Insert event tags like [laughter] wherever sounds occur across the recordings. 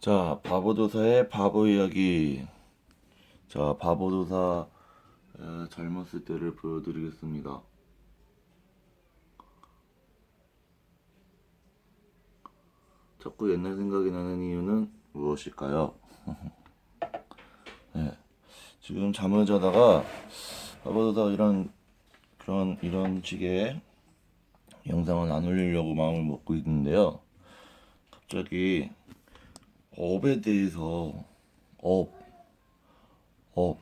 자, 바보도사의 바보 이야기. 자, 바보도사 에, 젊었을 때를 보여드리겠습니다. 자꾸 옛날 생각이 나는 이유는 무엇일까요? [laughs] 네, 지금 잠을 자다가 바보도사 이런 그런 이런 식의 영상을 안 올리려고 마음을 먹고 있는데요. 갑자기 업에 대해서 업, 업,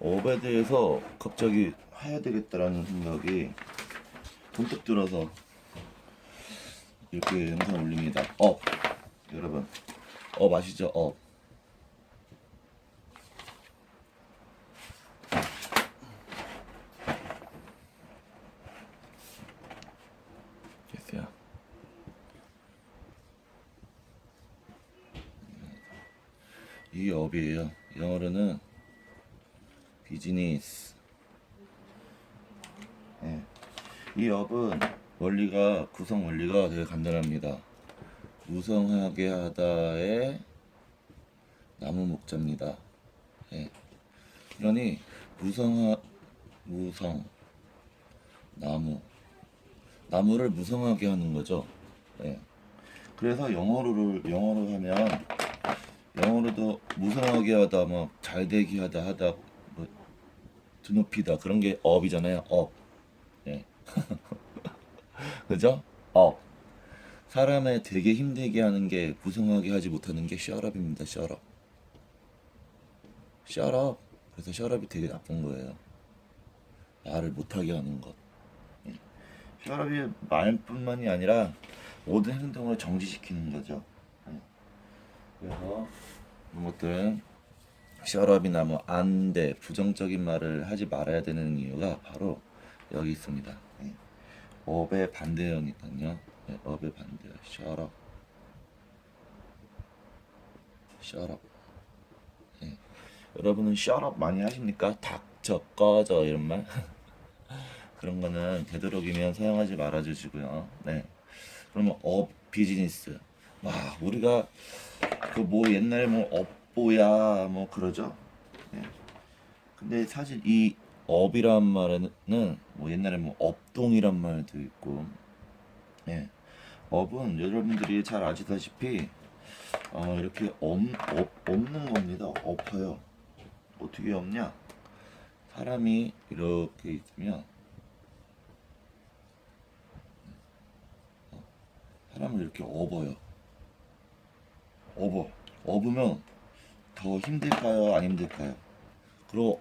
업에 대해서 갑자기 해야 되겠다라는 생각이 문득 들어서 이렇게 영상 올립니다. 업, 여러분, 업 아시죠? 업. 됐어요. 이 업이에요. 영어로는 비즈니스. 예. 이 업은 원리가 구성 원리가 되게 간단합니다. 무성하게 하다의 나무 목자입니다. 예. 그러니 무성하 무성 나무 나무를 무성하게 하는 거죠. 예. 그래서 영어로를 영어로 하면 영어로도 무성하게 하다 뭐 잘 되게 하다 하다 뭐 드높이다. 그런 게 업이잖아요. 업. 예. [laughs] 그죠? 업. 사람을 되게 힘들게 하는 게 무성하게 하지 못하는 게 셔럽입니다 셔럽 셔럽 그래서 셔럽이 되게 나쁜 거예요. 말을 못하게 하는 것. 예. 셔럽이 말뿐만이 아니라 모든 행동을 정지시키는 거죠. 예. 그래서 이런 것들은 셔럽이나 뭐 안돼 부정적인 말을 하지 말아야 되는 이유가 바로 여기 있습니다. 예. 업의 반대어니까요. 예, 업의 반대어 셔럽 셔럽 예. 여러분은 셔럽 많이 하십니까? 닥쳐 꺼져 이런 말 [laughs] 그런 거는 되도록이면 사용하지 말아 주시고요. 네. 그러면 업 비즈니스 와 우리가 그 뭐 옛날에 뭐 업보야 뭐 그러죠. 예. 근데 사실 이 업이란 말에는 뭐 옛날에 뭐 업동이란 말도 있고, 예. 업은 여러분들이 잘 아시다시피 어, 이렇게 없, 없, 없는 겁니다. 엎어요. 어떻게 없냐? 사람이 이렇게 있으면 어, 사람을 이렇게 업어요. 업어. 업으면 더 힘들까요? 안 힘들까요? 그리고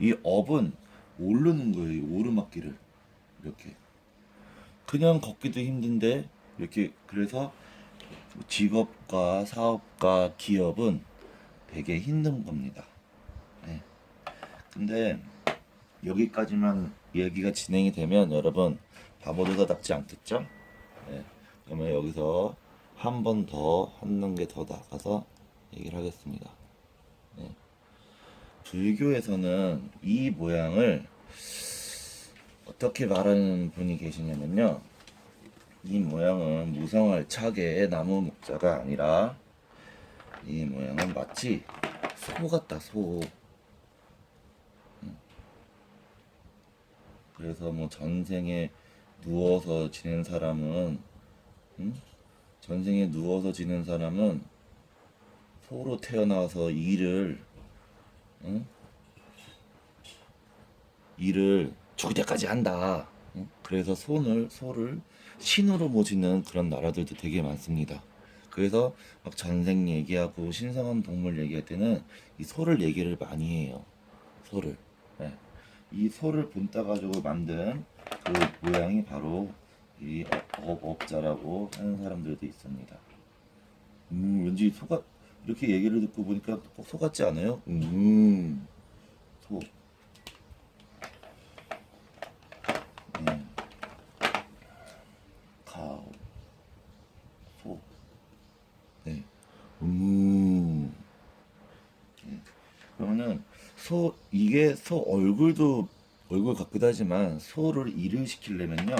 이 업은 오르는 거예요. 이 오르막길을. 이렇게. 그냥 걷기도 힘든데, 이렇게, 그래서 직업과 사업과 기업은 되게 힘든 겁니다. 네. 근데 여기까지만 얘기가 진행이 되면 여러분 바보도다답지 않겠죠? 네. 그러면 여기서 한 번 더, 한 단계 더 나가서 얘기를 하겠습니다. 네. 불교에서는 이 모양을 어떻게 말하는 분이 계시냐면요. 이 모양은 무성할 차게의 나무 목자가 아니라 이 모양은 마치 소 같다, 소. 음. 그래서 뭐 전생에 누워서 지낸 사람은 음? 전생에 누워서 지낸 사람은 소로 태어나서 일을 응? 일을 죽을 때까지 한다. 응? 그래서 손을 소를 신으로 모시는 그런 나라들도 되게 많습니다. 그래서 막 전생 얘기하고 신성한 동물 얘기할 때는 이 소를 얘기를 많이 해요. 소를. 예. 이 소를 본따 가지고 만든 그 모양이 바로 이 업, 업자라고 하는 사람들도 있습니다. 음, 왠지 소가 이렇게 얘기를 듣고 보니까 꼭 소 같지 않아요? 음. 가오. 소. 네. 음. 네. 소 이게 소 얼굴도 얼굴 같기도 하지만 소를 일을 시키려면요.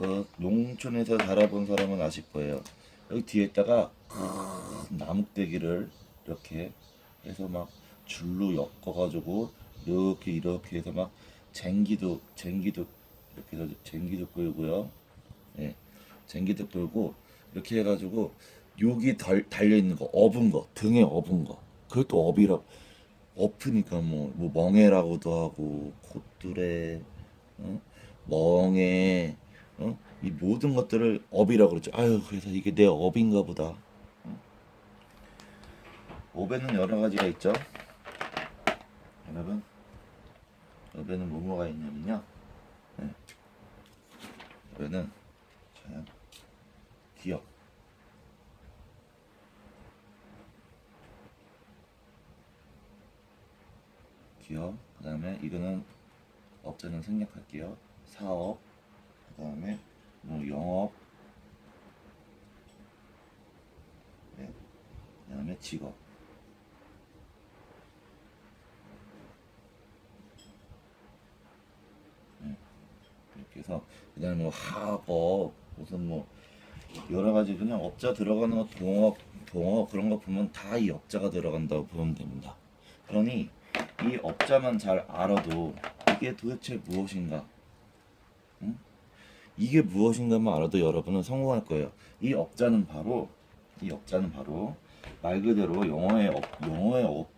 그 농촌에서 자라본 사람은 아실 거예요. 여기 뒤에다가 큰 나뭇대기를 이렇게 해서 막 줄로 엮어가지고 이렇게 이렇게 해서 막 쟁기도 쟁기도 이렇게 해서 쟁기도 끌고요. 예, 쟁기도 끌고 이렇게 해가지고 여기 달, 달려 있는 거 업은 거 등에 업은 거 그것도 업이라 엎으니까 뭐, 뭐 멍해라고도 하고 콧뚜레 어? 멍해 어? 이 모든 것들을 업이라고 그러죠. 아유 그래서 이게 내 업인가 보다. 어? 업에는 여러 가지가 있죠. 여러분 업에는 뭐뭐가 있냐면요. 네. 업에는 자, 기억. 기업 그 다음에 이거는 업자는 생략할게요. 사업 그 다음에 뭐 영업 네. 그 다음에 직업 네. 이렇게 해서 그 다음에 뭐 학업 무슨 뭐 여러 가지 그냥 업자 들어가는 거 동업 동업 그런 거 보면 다 이 업자가 들어간다고 보면 됩니다 그러니 이 업자만 잘 알아도 이게 도대체 무엇인가? 응? 이게 무엇인가만 알아도 여러분은 성공할 거예요. 이 업자는 바로 이 업자는 바로 말 그대로 영어의 업, 영어의 업,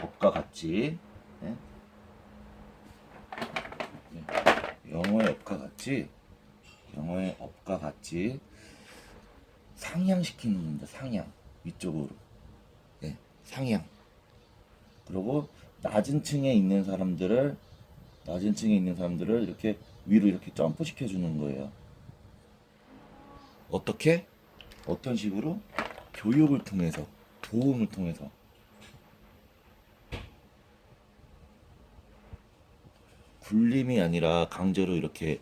업과 같이 네? 네. 영어의 업과 같이 영어의 업과 같이 상향시키는 겁니다. 상향 위쪽으로 네, 상향 그리고 낮은 층에 있는 사람들을 낮은 층에 있는 사람들을 이렇게 위로 이렇게 점프 시켜 주는 거예요. 어떻게? 어떤 식으로? 교육을 통해서, 도움을 통해서. 굴림이 아니라 강제로 이렇게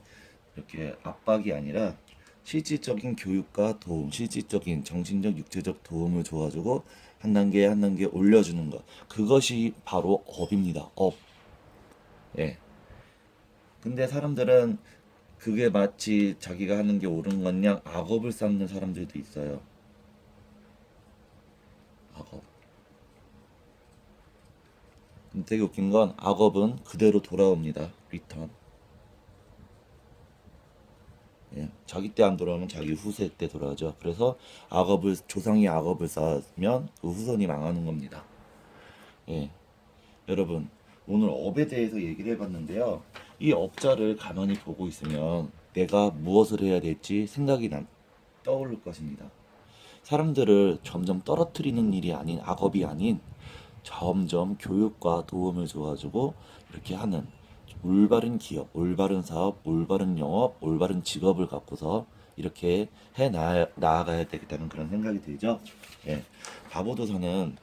이렇게 압박이 아니라 실질적인 교육과 도움, 실질적인 정신적, 육체적 도움을 줘가지고 한 단계 한 단계 올려주는 것. 그것이 바로 업입니다. 업. 예. 근데 사람들은 그게 마치 자기가 하는 게 옳은 것냥 악업을 쌓는 사람들도 있어요. 악업. 근데 되게 웃긴 건 악업은 그대로 돌아옵니다. 리턴. 예, 자기 때 안 돌아오면 자기 후세 때 돌아오죠. 그래서 악업을 조상이 악업을 쌓으면 그 후손이 망하는 겁니다. 예, 여러분 오늘 업에 대해서 얘기를 해봤는데요. 이 업자를 가만히 보고 있으면 내가 무엇을 해야 될지 생각이 난 떠오를 것입니다. 사람들을 점점 떨어뜨리는 일이 아닌 악업이 아닌 점점 교육과 도움을 줘가지고 이렇게 하는 올바른 기업, 올바른 사업, 올바른 영업, 올바른 직업을 갖고서 이렇게 해 나, 나아가야 되겠다는 그런 생각이 들죠. 예. 바보도사는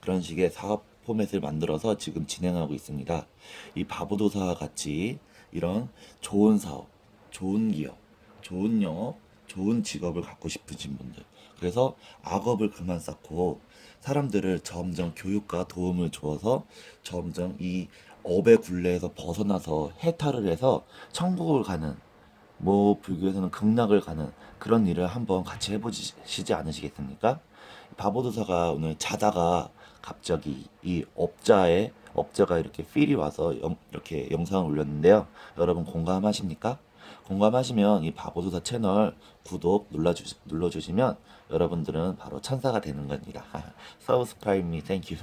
그런 식의 사업 포맷을 만들어서 지금 진행하고 있습니다. 이 바보도사와 같이 이런 좋은 사업, 좋은 기업, 좋은 영업, 좋은 직업을 갖고 싶으신 분들. 그래서 악업을 그만 쌓고 사람들을 점점 교육과 도움을 주어서 점점 이 업의 굴레에서 벗어나서 해탈을 해서 천국을 가는 뭐 불교에서는 극락을 가는 그런 일을 한번 같이 해보시지 않으시겠습니까? 바보도사가 오늘 자다가 갑자기 이 업자의 업자가 이렇게 필이 와서 영- 이렇게 영상을 올렸는데요. 여러분 공감하십니까? 공감하시면 이 바보도사 채널 구독 눌러주, 눌러주시면 여러분들은 바로 천사가 되는 겁니다. 서브스크라이브 미 땡큐.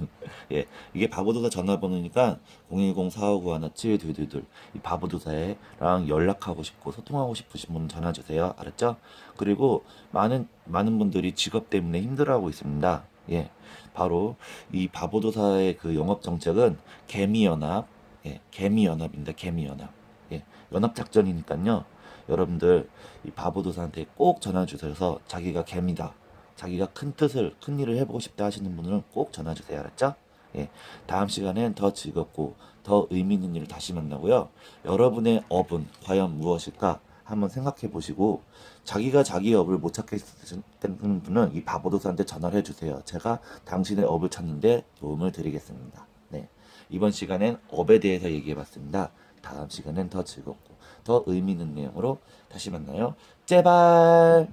예, 이게 바보도사 전화번호니까 010-4591-7222 이 바보도사랑 연락하고 싶고 소통하고 싶으신 분 전화 주세요. 알았죠? 그리고 많은 많은 분들이 직업 때문에 힘들어하고 있습니다. 예, 바로 이 바보도사의 그 영업 정책은 개미연합, 예, 개미연합입니다. 개미연합. 예, 연합작전이니까요. 여러분들 이 바보도사한테 꼭 전화 주셔서 자기가 개미다. 자기가 큰 뜻을 큰 일을 해보고 싶다 하시는 분들은 꼭 전화 주세요. 알았죠? 예, 다음 시간엔 더 즐겁고 더 의미 있는 일을 다시 만나고요. 여러분의 업은 과연 무엇일까 한번 생각해 보시고 자기가 자기 업을 못 찾겠는 분은 이 바보도사한테 전화를 해주세요. 제가 당신의 업을 찾는데 도움을 드리겠습니다. 네, 이번 시간엔 업에 대해서 얘기해 봤습니다. 다음 시간엔 더 즐겁고 더 의미 있는 내용으로 다시 만나요. 제발.